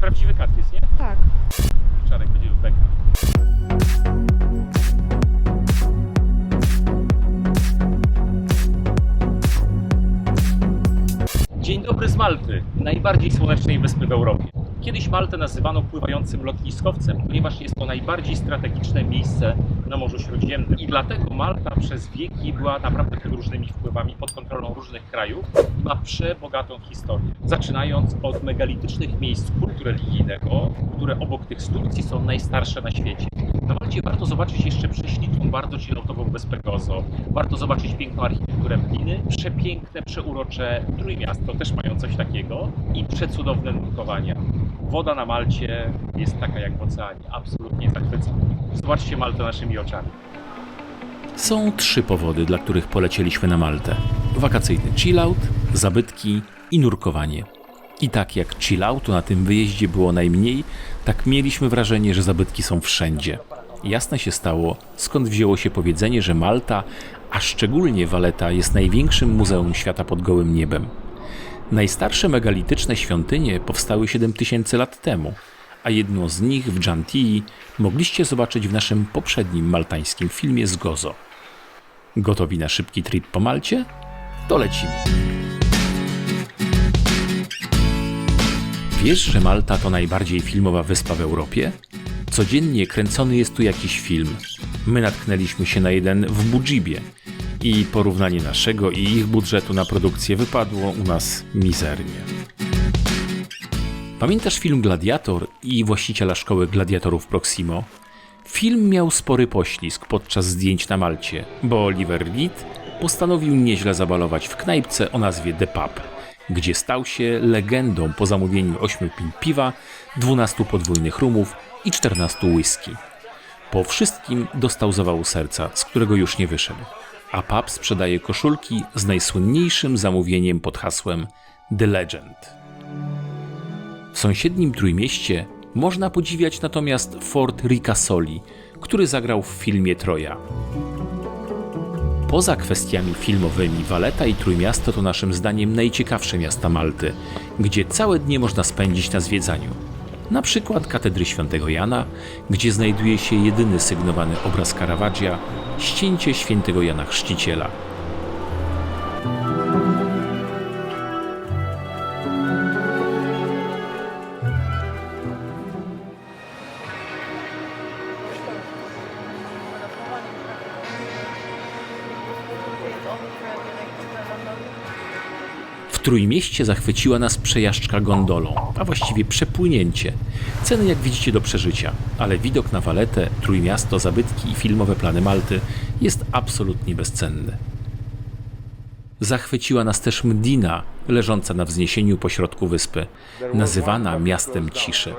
prawdziwy katwis, nie? Tak. Czarek będzie beka. Dzień dobry z Malty, najbardziej słonecznej wyspy w Europie. Kiedyś Maltę nazywano pływającym lotniskowcem, ponieważ jest to najbardziej strategiczne miejsce na Morzu Śródziemnym. I dlatego Malta przez wieki była naprawdę pod różnymi wpływami, pod kontrolą różnych krajów i ma przebogatą historię. Zaczynając od megalitycznych miejsc kultu religijnego, które obok tych stukcji są najstarsze na świecie. Na Malcie warto zobaczyć jeszcze prześliczną, bardzo chilloutową wyspę Gozo. Warto zobaczyć piękną architekturę Mliny, przepiękne, przeurocze Trójmiasto, też mają coś takiego i przecudowne nurkowania. Woda na Malcie jest taka jak w oceanie, absolutnie zachwyca. Zobaczcie Maltę naszymi oczami. Są trzy powody, dla których polecieliśmy na Maltę: wakacyjny chillout, zabytki i nurkowanie. I tak jak chilloutu na tym wyjeździe było najmniej, tak mieliśmy wrażenie, że zabytki są wszędzie. Jasne się stało, skąd wzięło się powiedzenie, że Malta, a szczególnie Valetta, jest największym muzeum świata pod gołym niebem. Najstarsze megalityczne świątynie powstały 7000 lat temu, a jedną z nich w Giantii mogliście zobaczyć w naszym poprzednim maltańskim filmie z Gozo. Gotowi na szybki trip po Malcie? To lecimy. Wiesz, że Malta to najbardziej filmowa wyspa w Europie? Codziennie kręcony jest tu jakiś film. My natknęliśmy się na jeden w Budżibie i porównanie naszego i ich budżetu na produkcję wypadło u nas mizernie. Pamiętasz film Gladiator i właściciela szkoły gladiatorów Proximo? Film miał spory poślizg podczas zdjęć na Malcie, bo Oliver Reed postanowił nieźle zabalować w knajpce o nazwie The Pub, gdzie stał się legendą po zamówieniu 8 pin piwa, 12 podwójnych rumów i 14 whisky. Po wszystkim dostał zawału serca, z którego już nie wyszedł. A pub sprzedaje koszulki z najsłynniejszym zamówieniem pod hasłem The Legend. W sąsiednim Trójmieście można podziwiać natomiast Fort Ricasoli, który zagrał w filmie Troja. Poza kwestiami filmowymi, Valetta i Trójmiasto to naszym zdaniem najciekawsze miasta Malty, gdzie całe dnie można spędzić na zwiedzaniu. Na przykład katedry świętego Jana, gdzie znajduje się jedyny sygnowany obraz Caravaggia, ścięcie świętego Jana Chrzciciela. W Trójmieście zachwyciła nas przejażdżka gondolą, a właściwie przepłynięcie. Ceny jak widzicie do przeżycia, ale widok na Waletę, Trójmiasto, zabytki i filmowe plany Malty jest absolutnie bezcenny. Zachwyciła nas też Mdina, leżąca na wzniesieniu pośrodku wyspy, nazywana miastem ciszy.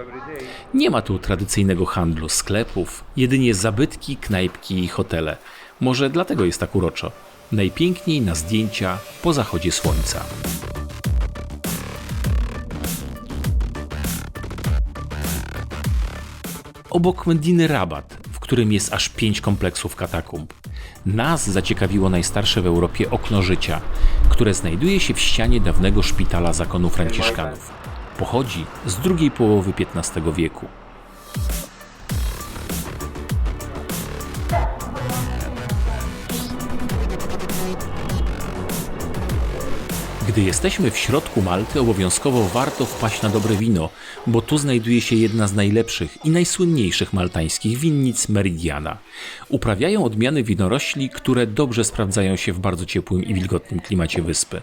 Nie ma tu tradycyjnego handlu, sklepów, jedynie zabytki, knajpki i hotele. Może dlatego jest tak uroczo. Najpiękniej na zdjęcia po zachodzie słońca. Obok Mediny Rabat, w którym jest aż pięć kompleksów katakumb. Nas zaciekawiło najstarsze w Europie okno życia, które znajduje się w ścianie dawnego szpitala zakonu Franciszkanów. Pochodzi z drugiej połowy XV wieku. Gdy jesteśmy w środku Malty, obowiązkowo warto wpaść na dobre wino, bo tu znajduje się jedna z najlepszych i najsłynniejszych maltańskich winnic Meridiana. Uprawiają odmiany winorośli, które dobrze sprawdzają się w bardzo ciepłym i wilgotnym klimacie wyspy.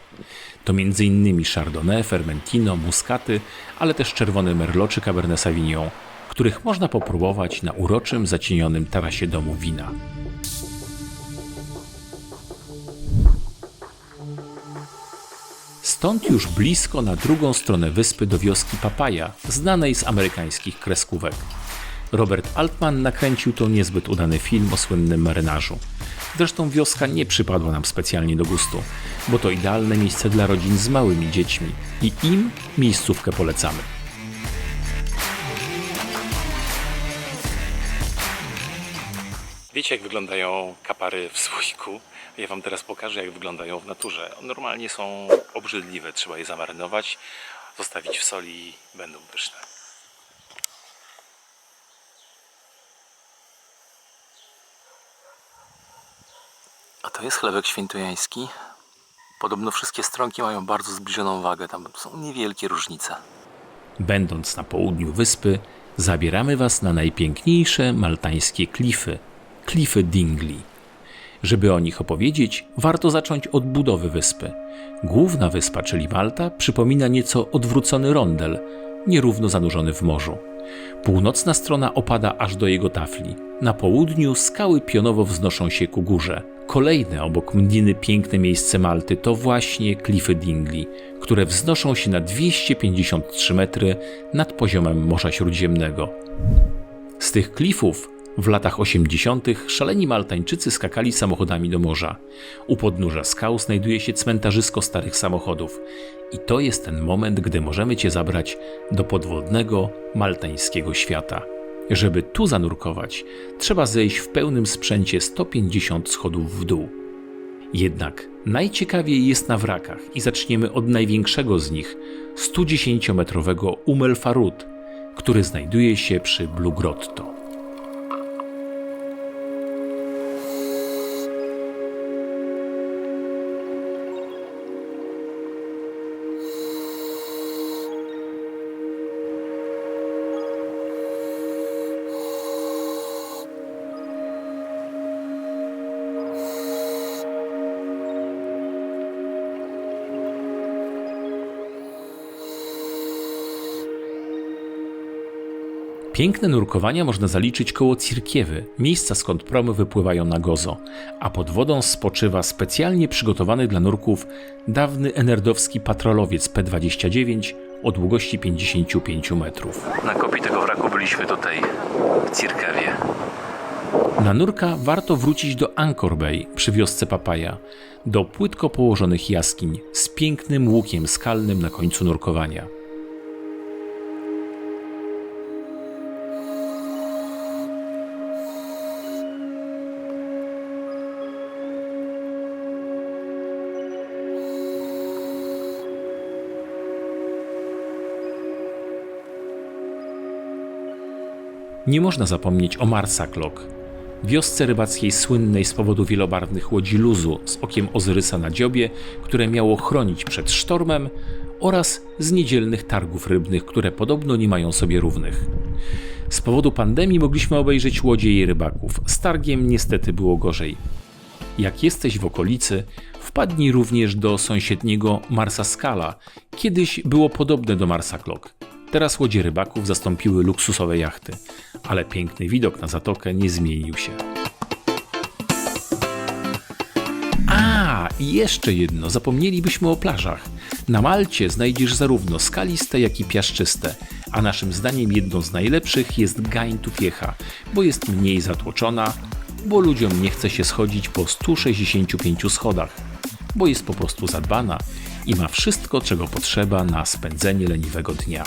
To m.in. Chardonnay, Fermentino, Muscaty, ale też czerwony Merlot czy Cabernet Sauvignon, których można popróbować na uroczym, zacienionym tarasie domu wina. Stąd już blisko na drugą stronę wyspy do wioski Papaja, znanej z amerykańskich kreskówek. Robert Altman nakręcił to niezbyt udany film o słynnym marynarzu. Zresztą wioska nie przypadła nam specjalnie do gustu, bo to idealne miejsce dla rodzin z małymi dziećmi i im miejscówkę polecamy. Wiecie jak wyglądają kapary w słoiku? Ja Wam teraz pokażę jak wyglądają w naturze. Normalnie są obrzydliwe, trzeba je zamarynować, zostawić w soli i będą pyszne. A to jest chlebek świętojański. Podobno wszystkie stronki mają bardzo zbliżoną wagę, tam są niewielkie różnice. Będąc na południu wyspy, zabieramy Was na najpiękniejsze maltańskie klify – klify Dingley. Żeby o nich opowiedzieć, warto zacząć od budowy wyspy. Główna wyspa, czyli Malta, przypomina nieco odwrócony rondel, nierówno zanurzony w morzu. Północna strona opada aż do jego tafli. Na południu skały pionowo wznoszą się ku górze. Kolejne obok Mdiny piękne miejsce Malty to właśnie klify Dingley, które wznoszą się na 253 metry nad poziomem Morza Śródziemnego. Z tych klifów w latach 80. szaleni Maltańczycy skakali samochodami do morza. U podnóża skał znajduje się cmentarzysko starych samochodów. I to jest ten moment, gdy możemy Cię zabrać do podwodnego maltańskiego świata. Żeby tu zanurkować, trzeba zejść w pełnym sprzęcie 150 schodów w dół. Jednak najciekawiej jest na wrakach i zaczniemy od największego z nich 110-metrowego Umel Farut, który znajduje się przy Blue Grotto. Piękne nurkowania można zaliczyć koło Cirkiewy, miejsca skąd promy wypływają na Gozo, a pod wodą spoczywa specjalnie przygotowany dla nurków dawny enerdowski patrolowiec P-29 o długości 55 metrów. Na kopii tego wraku byliśmy tutaj, w Cirkewie. Na nurka warto wrócić do Angkor Bay przy wiosce Papaja, do płytko położonych jaskiń z pięknym łukiem skalnym na końcu nurkowania. Nie można zapomnieć o Marsaklok, wiosce rybackiej słynnej z powodu wielobarwnych łodzi luzu z okiem Ozyrysa na dziobie, które miało chronić przed sztormem oraz z niedzielnych targów rybnych, które podobno nie mają sobie równych. Z powodu pandemii mogliśmy obejrzeć łodzie i rybaków. Z targiem niestety było gorzej. Jak jesteś w okolicy, wpadnij również do sąsiedniego Marsa Scala. Kiedyś było podobne do Marsa Klok. Teraz łodzie rybaków zastąpiły luksusowe jachty, ale piękny widok na zatokę nie zmienił się. A, i jeszcze jedno, zapomnielibyśmy o plażach. Na Malcie znajdziesz zarówno skaliste, jak i piaszczyste, a naszym zdaniem jedną z najlepszych jest Gain Tufiecha, bo jest mniej zatłoczona, bo ludziom nie chce się schodzić po 165 schodach, bo jest po prostu zadbana i ma wszystko, czego potrzeba na spędzenie leniwego dnia.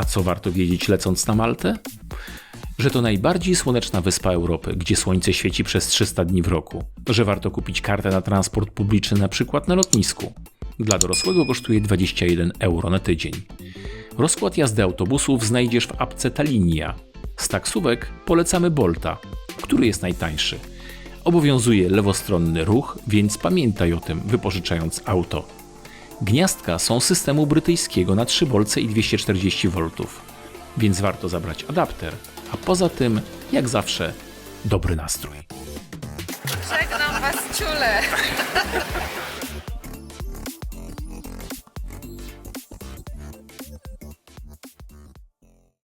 A co warto wiedzieć lecąc na Maltę? Że to najbardziej słoneczna wyspa Europy, gdzie słońce świeci przez 300 dni w roku. Że warto kupić kartę na transport publiczny na przykład na lotnisku. Dla dorosłego kosztuje 21 euro na tydzień. Rozkład jazdy autobusów znajdziesz w apce Talinia. Z taksówek polecamy Bolta, który jest najtańszy. Obowiązuje lewostronny ruch, więc pamiętaj o tym, wypożyczając auto. Gniazdka są systemu brytyjskiego na 3 bolce i 240 V, więc warto zabrać adapter, a poza tym, jak zawsze, dobry nastrój.